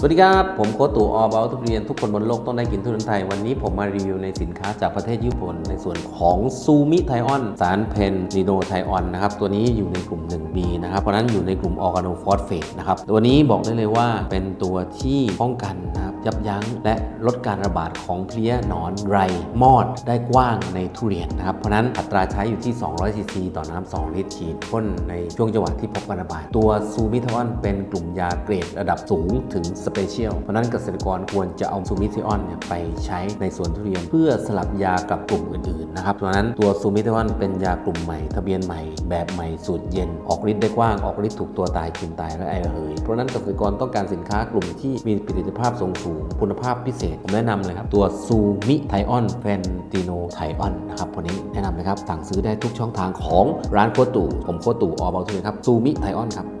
สวัสดีครับ ผมโคตู่ออบาทุเรียนทุกคนบนโลกต้องได้กินทุเรียนไทย วันนี้ผมมารีวิวในสินค้าจากประเทศญี่ปุ่น ในส่วนของซูมิไทออนสารเพนนีโนไทออนนะครับ ตัวนี้อยู่ในกลุ่ม 1B นะครับ เพราะนั้นอยู่ในกลุ่มออร์แกโนฟอสเฟตนะครับ ตัวนี้บอกได้เลยว่าเป็นตัวที่ป้องกันนะครับยับยั้งและลดการระบาดของเพลี้ยหนอนไรมอดได้กว้างในทุเรียนนะครับเพราะนั้นอัตราใช้อยู่ที่ 200ซีซีต่อน้ำ2ลิตรฉีดพ่นในช่วงจังหวะที่พบการระบาดตัวซูมิไทออนเป็นกลุ่มยาเกรดระดับสูงถึงสเปเชียล เพราะนั้นเกษตรกรควรจะเอาซูมิทออนเนี่ยไปใช้ในสวนทุเรียน เพื่อสลับยากับกลุ่มอื่นๆนะครับเพราะนั้นตัวซูมิทออนเป็นยากลุ่มใหม่ ทะเบียนใหม่ แบบใหม่สูตรเย็น ออกฤทธิ์ได้กว้าง ออกฤทธิ์ถูกตัวตายกินตายและไอระเหย เพราะนั้นเกษตรกรต้องการสินค้ากลุ่มที่มีประสิทธิภาพสูงสูงคุณภาพพิเศษผมแนะนำเลยครับตัวซูมิไทออนแฟนติโนไทออนนะครับคนนี้แนะนำเลยครับสั่งซื้อได้ทุกช่องทางของร้านโคตู่ผมโคตรตู่ออบอลทุเรียนครับซูมิไทออนครับ